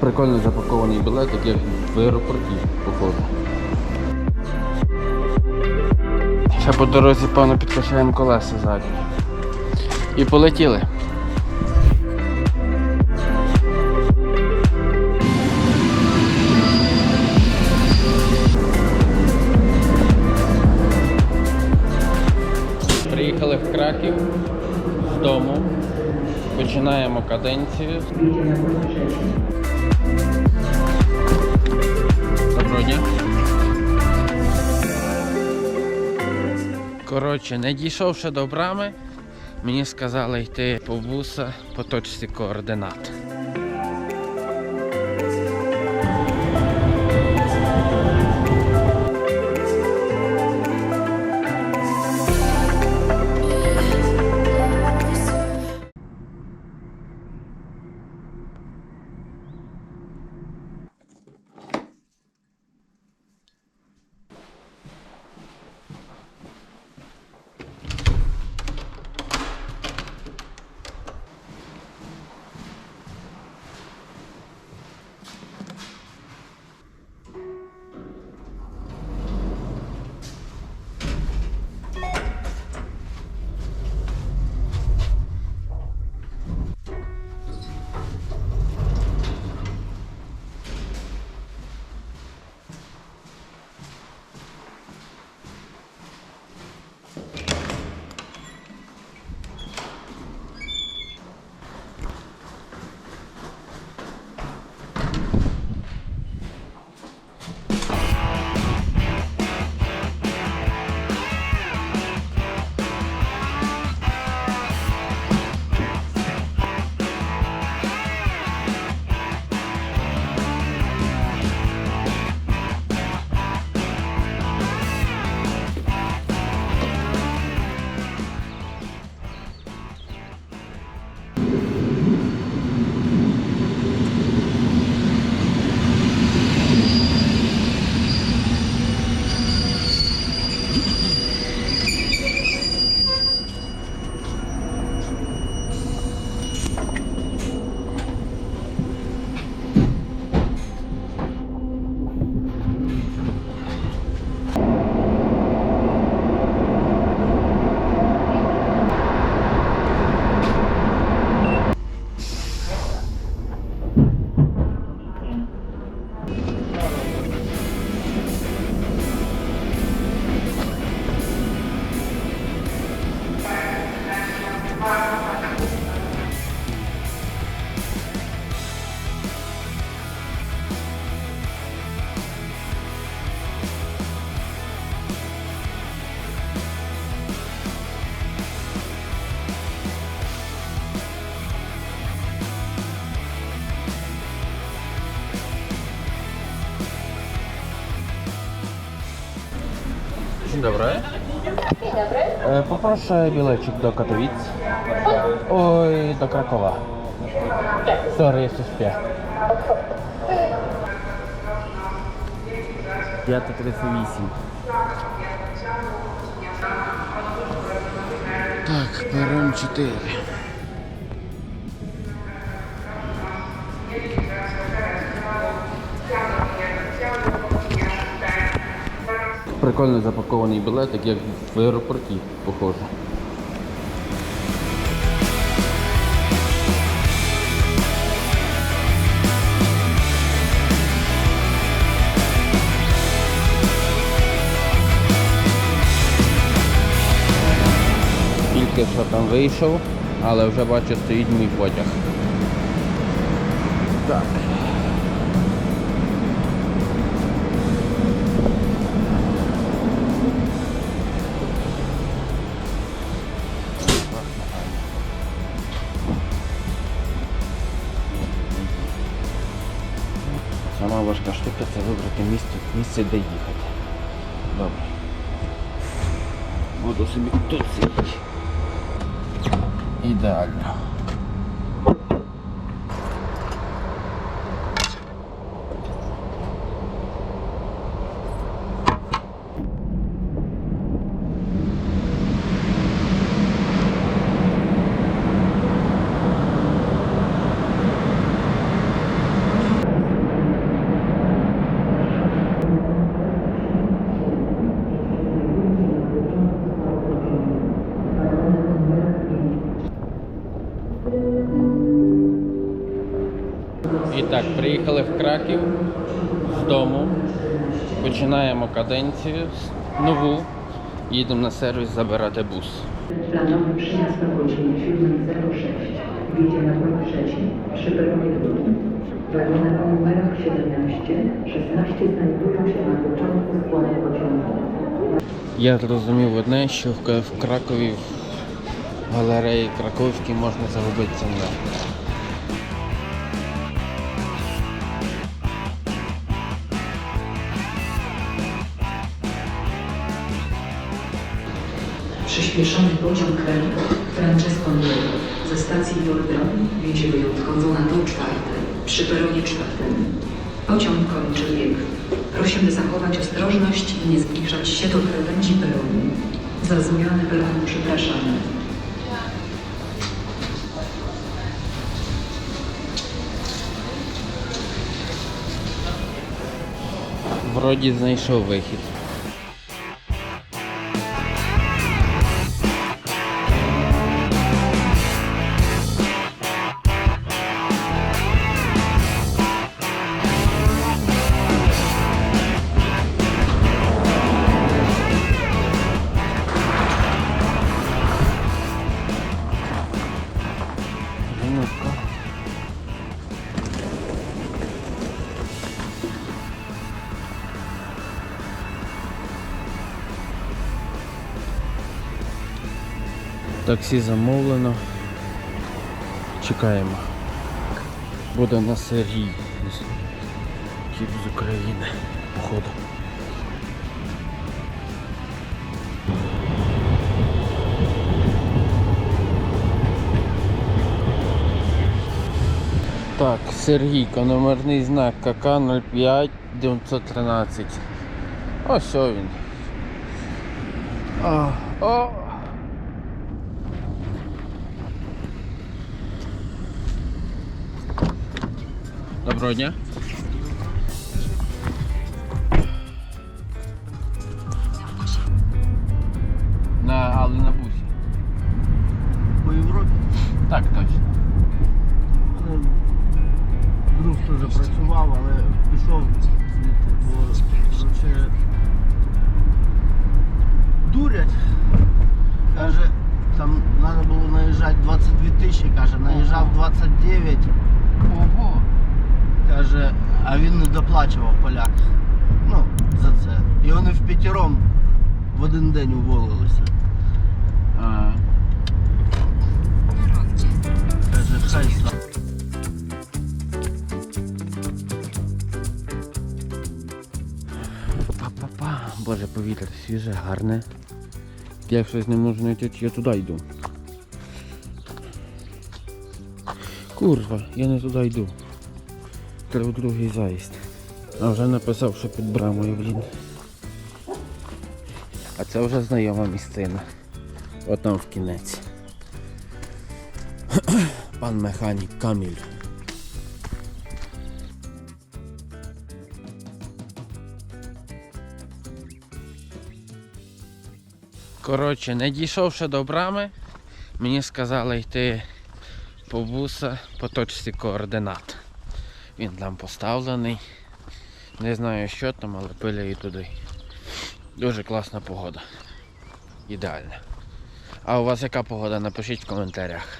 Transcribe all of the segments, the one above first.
Прикольно запакований білетик, як в аеропорті, походу. Ще по дорозі, певно, підкачаємо колеса ззаді. І полетіли. Приїхали в Краків з дому. Починаємо каденцію. Коротше, не дійшовши до брами, мені сказали йти по буса по точці координат. Dzień dobry. Dzień dobry. E, poproszę bilecik do Katowic. Oj, do Krakowa. Sorry, jeszcze śpię. Ja to 38. Так, перон 4. Прикольно запакований білетик, як в аеропорті, похоже. Тільки що там вийшов, але вже бачу, стоїть мій потяг. Так. Сама важка штука це вибрати місце, місце де їхати. Добре. Буду собі тут сидіти. Ідеально. І так, приїхали в Краків з дому. Починаємо каденцію нову. Їдемо на сервіс забирати бус. Godzinie 7.06. Wjedzie na płot trzeci przy peronie drugim. Wagony o 17, 16 znajdują się na początku składu pociągu. Я зрозумів одне, що в в Кракові в галереї Краковській можна загубитися Przyspieszony pociąg Helico Francesco Mielo ze stacji Wordron wjedzie wyjątkowo na tor czwarty przy peronie czwartym. Pociąg kończy bieg. Prosimy zachować ostrożność i nie zbliżać się do krawędzi peronu. Za zmianę peronu przepraszamy. Вроді знайшов вихід. Таксі замовлено. Чекаємо. Буде на Сергій. Тіп з України. Походу. Так, Сергійко, номерний знак КК 05 913. Ось о він. А, о. Доброго дня. На, але на бусі. По Європі Так, точно. друг теж працював, але пішов звідти, бо коротше, дурять. Каже, там треба було наїжджати 22 тисячі, каже, наїжджав 29, Ого. Каже, а він не доплачував поляк. Ну, за це. І вони в п'ятером в один день уволилися. А, Каже, хай сам. Па-па-па. Боже, повітря свіже, гарне. Як щось не можу знайти, я туди йду. Курва, я не туди йду. Треба другий заїзд. А вже написав, що під брамою, блін. А це вже знайома місцина. От там в кінець. Пан механік Каміль. Коротше, не дійшовши до брами, мені сказали йти по буса по точці координат. Він там поставлений. Не знаю що там, але пиляю туди. Дуже класна погода. Ідеальна. А у вас яка погода? Напишіть в коментарях.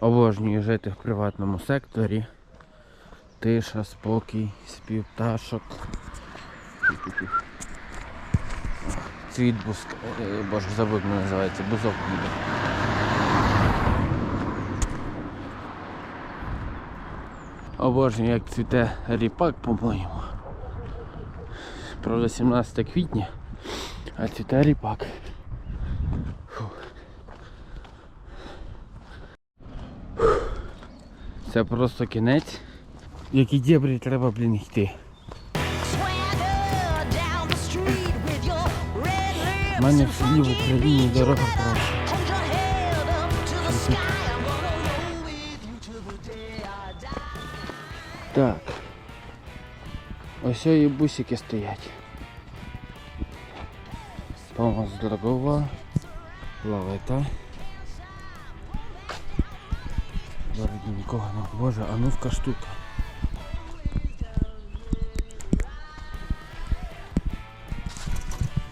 Обожнюю жити в приватному секторі. Тиша, спокій, спів пташок. Цвіт е, Боже, забув, називається, бузок ніби. Обожнюю, як цвіте ріпак, по-моєму. Правда, 17 квітня, а цвіте ріпак. Фу. Це просто кінець. Які дебрі треба, блін, йти. У мене в в Україні дорога проста. Ось і бусики стоять. Помощь дорогова. Лавета. Бородінка. нікого не Боже, а ну-ка штука.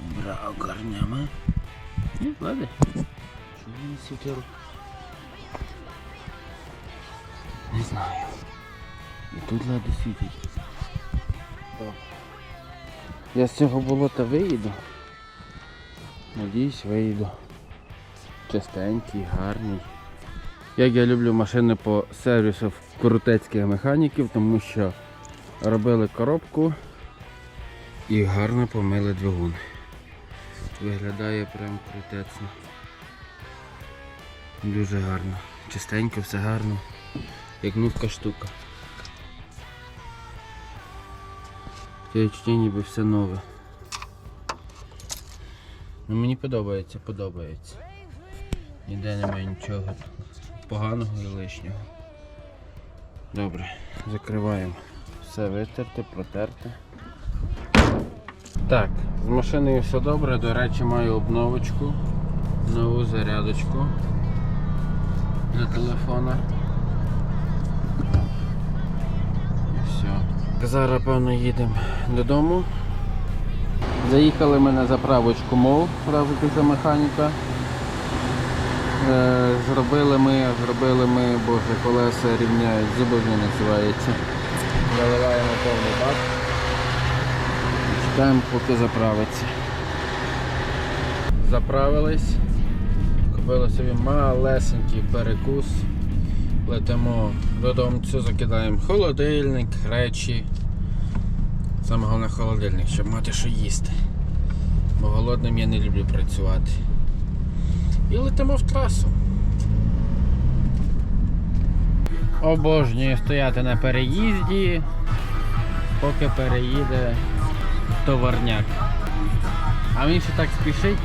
Бра, огарнями. Ні, ладно. Що він світив? Не знаю. І тут лади світить. Я з цього болота виїду. Надіюсь, виїду. Чистенький, гарний. Як я люблю машини по сервісу крутецьких механіків, тому що робили коробку і гарно помили двигун. Виглядає прям крутечно. Дуже гарно. Чистенько, все гарно. Як нувка штука. Відчуття ніби все нове. Ну, мені подобається, подобається. Ніде немає нічого поганого і лишнього. Добре, закриваємо. Все витерте, протерте. Так, з машиною все добре, до речі, маю обновочку, нову зарядочку для телефона. Зараз, певно, їдемо додому. Заїхали ми на заправочку мов, одразу після механіка. Е, Зробили ми, зробили ми, боже, колеса рівняють, зубожні називається. Заливаємо повний бак. Чекаємо, поки заправиться. Заправились. Купили собі малесенький перекус. Летимо додому, закидаємо холодильник, речі. Саме головне холодильник, щоб мати що їсти. Бо голодним я не люблю працювати. І летимо в трасу. Обожнюю стояти на переїзді, поки переїде товарняк. А він ще так спішить,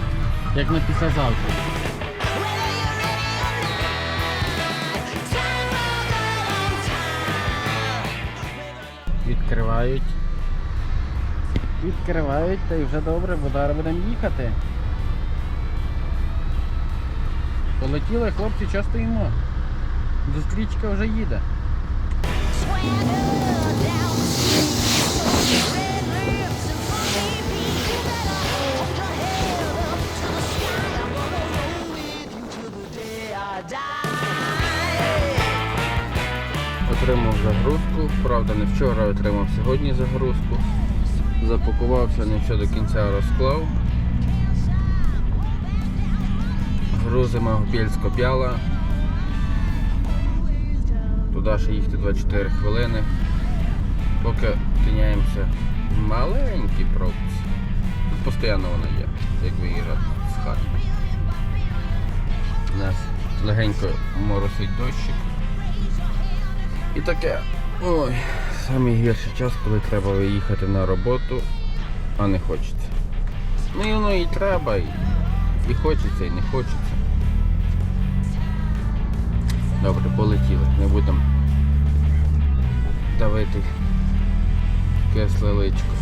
як на післязавтра. Відкривають. Відкривають, та й вже добре, бо зараз будемо їхати. Полетіли, хлопці, часто стоїмо. Зустрічка вже їде. Отримав загрузку, правда не вчора, отримав сьогодні загрузку. Запакувався, не все до кінця розклав. Грузимо в Бєльсько-Бяла. Туди ще їхати 24 хвилини. Поки тиняємося в маленькій пробці. Тут постійно вона є, як виїжджати з хати. У нас легенько моросить дощик. І таке. Ой, самий гірший час, коли треба виїхати на роботу, а не хочеться. Ну і воно і треба, і, і хочеться, і не хочеться. Добре, полетіли, не будемо давити кисле личко.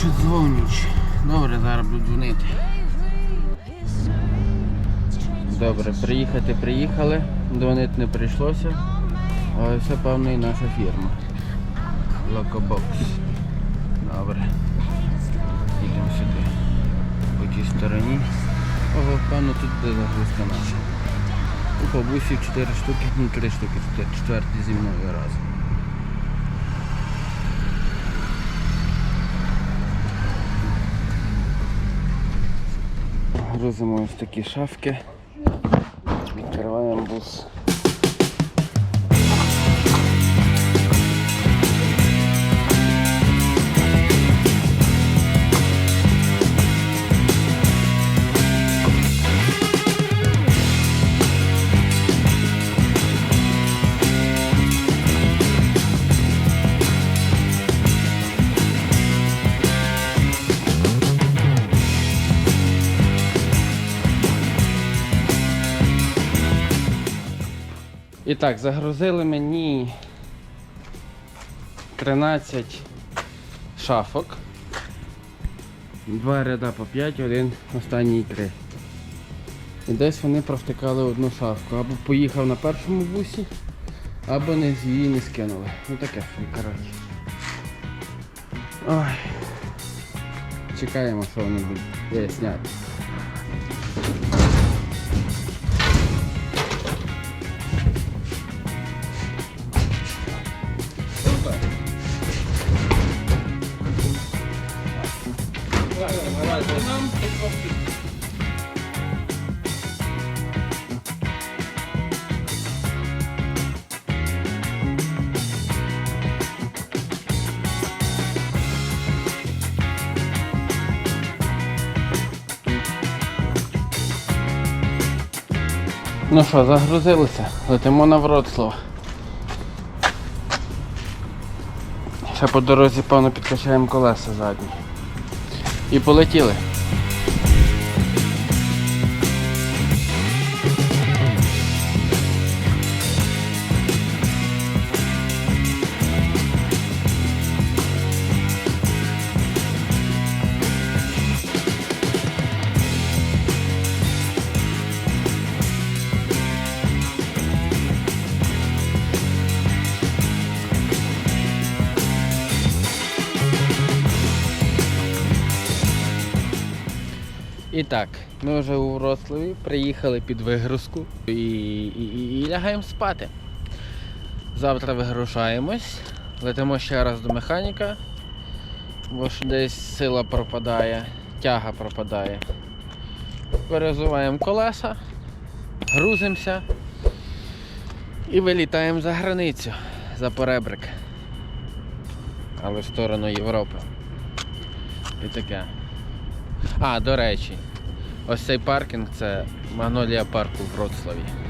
Прошу дзвонюч. Добре, зараз буду дзвонити. Добре, приїхати приїхали, дзвонити не прийшлося. Але це певно і наша фірма. Локобокс. Добре. Йдемо сюди. По тій стороні. Ого, певно тут буде загрузка наша. У бабусі 4 штуки, ну 3 штуки, чотири- четвертий зі мною разом. Грузимо ось такі шафки. Відкриваємо бус. Так, загрузили мені 13 шафок. Два ряда по 5, один останній 3. І десь вони провтикали одну шафку. Або поїхав на першому бусі, або не, її не скинули. Ну таке коротше. Ой. Чекаємо, що вони будуть Ну що, загрузилися, летимо на Вроцлав. Ще по дорозі, певно, підкачаємо колеса задні. І полетіли. Так, ми вже у Вроцлаві приїхали під вигрузку і, і, і, лягаємо спати. Завтра вигрушаємось, летимо ще раз до механіка, бо ж десь сила пропадає, тяга пропадає. Перезуваємо колеса, грузимося і вилітаємо за границю, за поребрик. Але в сторону Європи. І таке. А, до речі, ось цей паркінг це Магнолія парку в Вроцлаві.